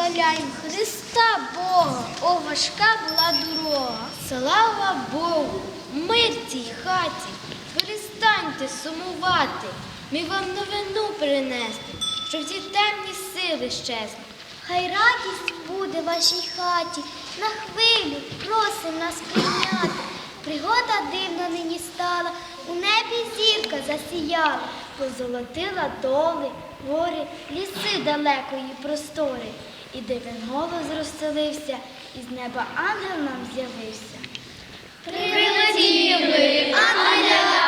Прославляємо Христа Бога, о важка була дорога. Слава Богу, мир цій хаті, перестаньте сумувати. Ми вам новину принесли, що всі темні сили щезли. Хай радість буде вашій хаті, на хвилю просим нас прийняти. Пригода дивна нині стала, у небі зірка засіяла, позолотила доли, гори, ліси далекої простори. І дивен голос розселився, і з неба ангел нам з'явився. Прилетіли ангеля,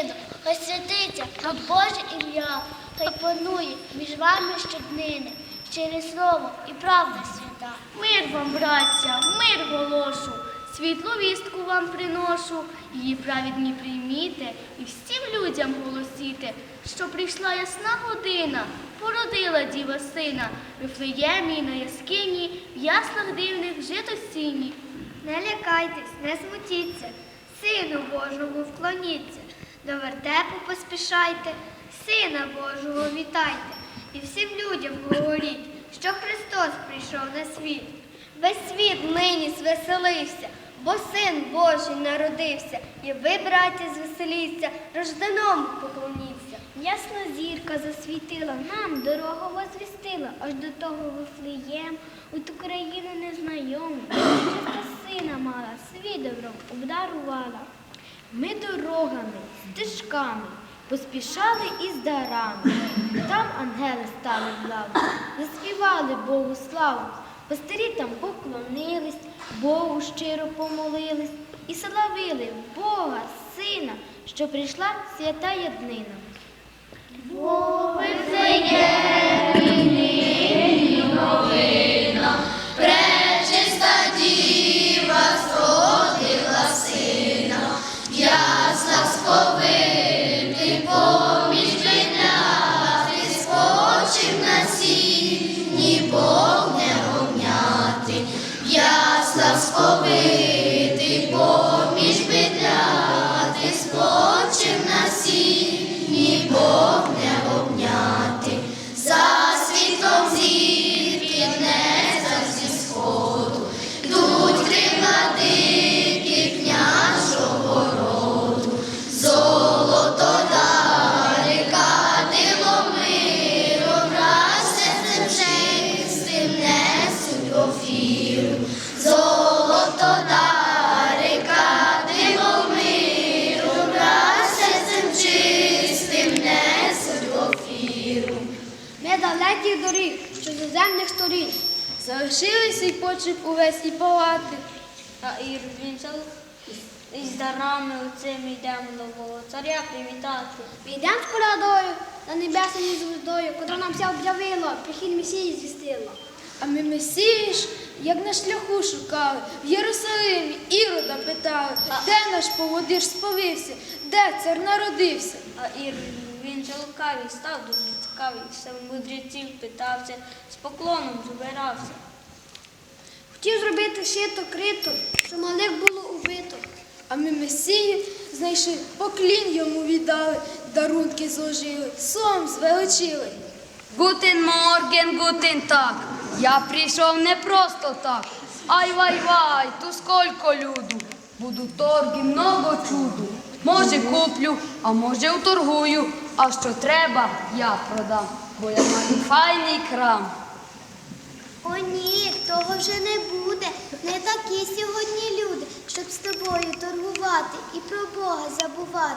хатина, хай святиться на Боже ім'я, хай панує між вами щоднини, щире слово і правда свята. Мир вам, браття, мир голошу, світлу вістку вам приношу, її праведні прийміте і всім людям голосіте, що прийшла ясна година, породила діва сина, в Вифлеємі на яскині, в яслах дивних жито сіні. Не лякайтесь, не смутіться, Сину Божому вклоніться, до вертепу поспішайте, Сина Божого вітайте, і всім людям говоріть, що Христос прийшов на світ. Весь світ нині звеселився, бо Син Божий народився, і ви, браті, звеселіться, рожданому поклоніться. Ясна зірка засвітила, нам дорогу возвістила, аж до того Вифлеєм, у ту країну незнайому, Чиста сина мала, свій добром обдарувала. Ми дорогами, стежками поспішали із дарами. Там ангели стали в лаву, заспівали Богу славу. Пастирі там поклонились, Богу щиро помолились і славили Бога, Сина, що прийшла свята єднина. Обняти, ясна Ми далекі доріг, що до земних сторін. Залишилися й почеп увесь і палати. А Ірвінцел із дарами оцим йдемо нового царя привітати. Ми йдемо з колядою на небесною звездою, котра нам вся об'явила, прихід Месії звістила. А ми Месії ж, як на шляху шукали, в Єрусалимі Ірода питали, де наш поводир сповився, де цар народився. А Ірвінцел лукавий став дуже цікавий, все мудреців питався, з поклоном збирався. Хотів зробити шито крито, що малих було убито. А ми Месії знайшли, поклін йому віддали, дарунки зложили, сом звеличили. Гутен Морген, гутен так. Я прийшов не просто так. Ай вай вай, ту сколько люду. Буду торги, много чуду. Може куплю, а може уторгую. А що треба, я продам, бо я маю файний крам. О ні, того вже не буде. Не такі сьогодні люди, щоб з тобою торгувати і про Бога забувати.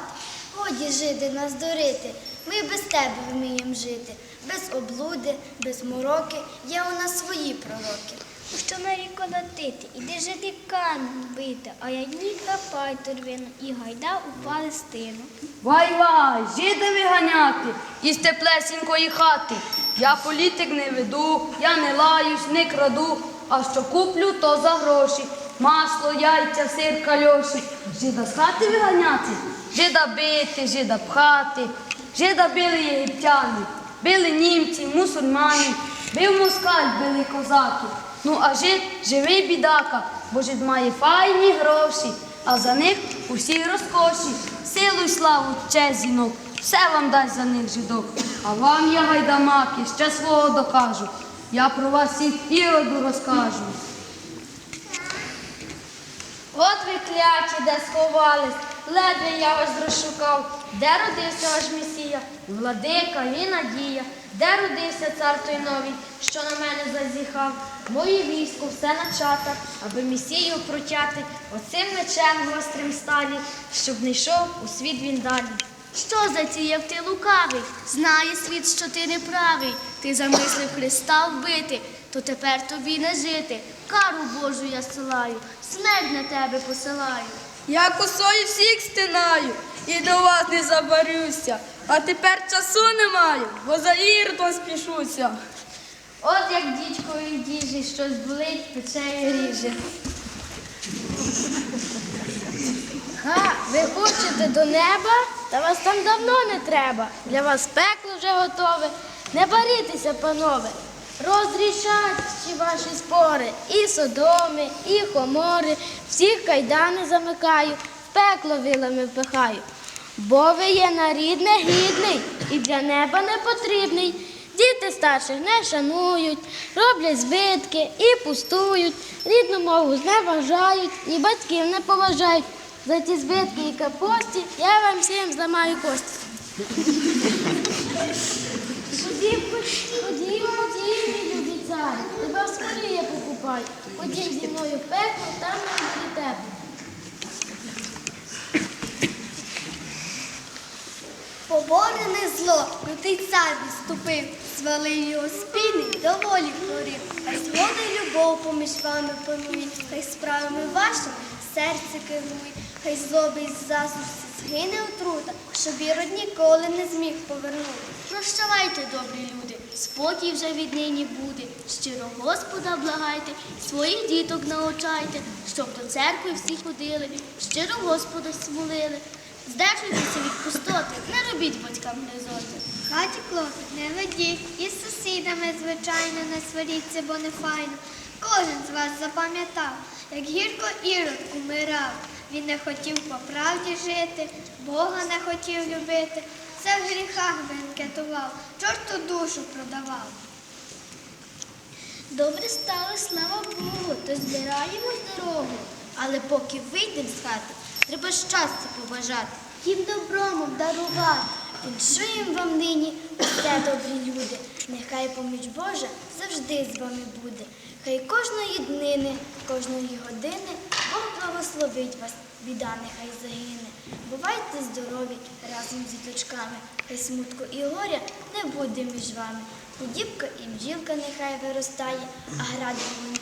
Годі жити нас дурити, ми без тебе вміємо жити, без облуди, без мороки, є у нас свої пророки. Що на ріку латити, іди жити камінь бити, а я ні копай торвину і гайда у Палестину. Вай вай, жида виганяти із теплесінької хати. Я політик не веду, я не лаюсь, не краду, а що куплю, то за гроші. масло, яйця, сир, кальоші. Жида з хати виганяти, жида бити, жида пхати, жида били єгиптяни, били німці, мусульмани, бив москаль, били козаки. Ну а жид живий бідака, бо жид має файні гроші, а за них усі розкоші, силу й славу, честь все вам дасть за них жидок. А вам я гайдамаки, ще свого докажу. Я про вас всіх іроду розкажу. От ви кляті, де сховались, ледве я вас розшукав. Де родився ваш Месія? Владика і надія. Де родився цар той новий, що на мене зазіхав? Моє військо все начата, аби Месію протяти оцим мечем гострим сталі, щоб не йшов у світ він далі. Що затіяв ти лукавий? Знає світ, що ти неправий. Ти замислив Христа вбити, то тепер тобі не жити. Кару Божу я силаю, смерть на тебе посилаю. Я косою всіх стинаю і до вас не забарюся. А тепер часу не маю, бо за іртом спішуся. От як дідькові діжі щось болить, пече і ріже. Ха, ви хочете до неба? Та вас там давно не треба. Для вас пекло вже готове. Не борітеся, панове. Розрішать всі ваші спори. І содоми, і хомори, всіх кайдани замикаю, пекло вилами впихаю. Бо ви є нарідне гідний і для неба не потрібний. Діти старших не шанують, роблять збитки і пустують, рідну мову зневажають і батьків не поважають. За ті збитки і капості я вам всім зламаю кості. Ходім, ходім, ходім, мій любий цар, тебе скоріє покупай. Ходім зі мною в пекло, там нам буде тепло. Поборене зло, лютий цар відступив, звалив його спини, доволі творив. Хай згода й любов поміж вами панує, хай справами вашими серце керує, хай злоби із засусі згине отрута, щоб ірод ніколи не зміг повернути. Прощавайте, добрі люди, спокій вже віднині буде. Щиро Господа благайте, своїх діток научайте, щоб до церкви всі ходили, щиро Господа смолили. Здержуйтеся від пустоти, не робіть батькам гризоти. Хаті не ведіть, і з сусідами, звичайно, не сваріться, бо не файно. Кожен з вас запам'ятав, як гірко ірод умирав. Він не хотів по правді жити, Бога не хотів любити, все в гріхах бенкетував, чорту душу продавав. Добре стало, слава Богу, то збираємось дорогу. Але поки вийдемо з хати, треба щастя побажати, їм добром обдарувати. Віншуємо вам нині усе добрі люди. Нехай поміч Божа завжди з вами буде. Хай кожної днини, кожної години благословить вас, біда нехай загине. Бувайте здорові разом з діточками, хай смутку і горя не буде між вами. Худібка і бджілка нехай виростає, а град і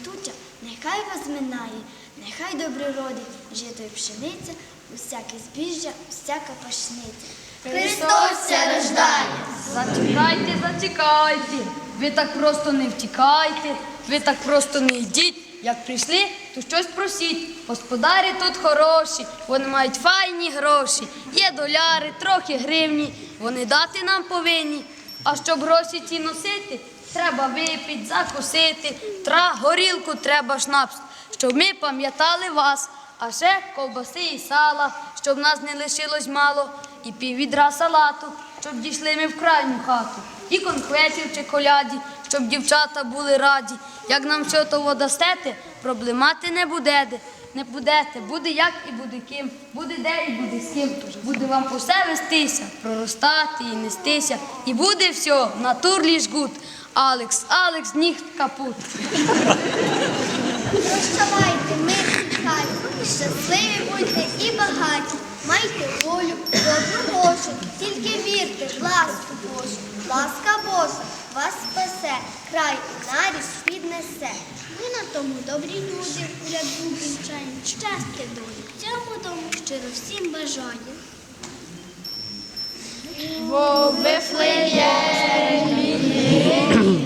нехай вас минає. Нехай добре родить жито й пшениця, усяке збіжжя, усяка пашниця. Христос ся рождає! Зачекайте, зачекайте. Ви так просто не втікайте, ви так просто не йдіть. Як прийшли, то щось просіть. Господарі тут хороші, вони мають файні гроші. Є доляри, трохи гривні. Вони дати нам повинні. А щоб гроші ці носити, треба випити, закусити. Тра горілку треба шнапс, щоб ми пам'ятали вас. А ще ковбаси і сала, щоб нас не лишилось мало, і піввідра салату, щоб дійшли ми в крайню хату, і конфетів чи коляді, щоб дівчата були раді. Як нам все того дастете, проблемати не будете. Не будете, буде як і буде ким, буде де і буде з ким. Буде вам усе вестися, проростати і нестися. І буде все, натурлі жгут. Алекс, Алекс, ніхт капут. Божу, тільки вірте в ласку Божу. Ласка Божа вас спасе, край і наріс піднесе. Ми на тому добрі люди, ряду вінчаємо, щастя долі. Цьому дому щиро всім бажаю.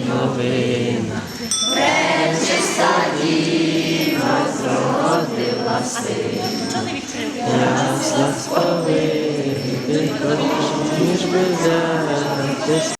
Новина, пречиста діва, зроди Ясла спали, ніж би взяти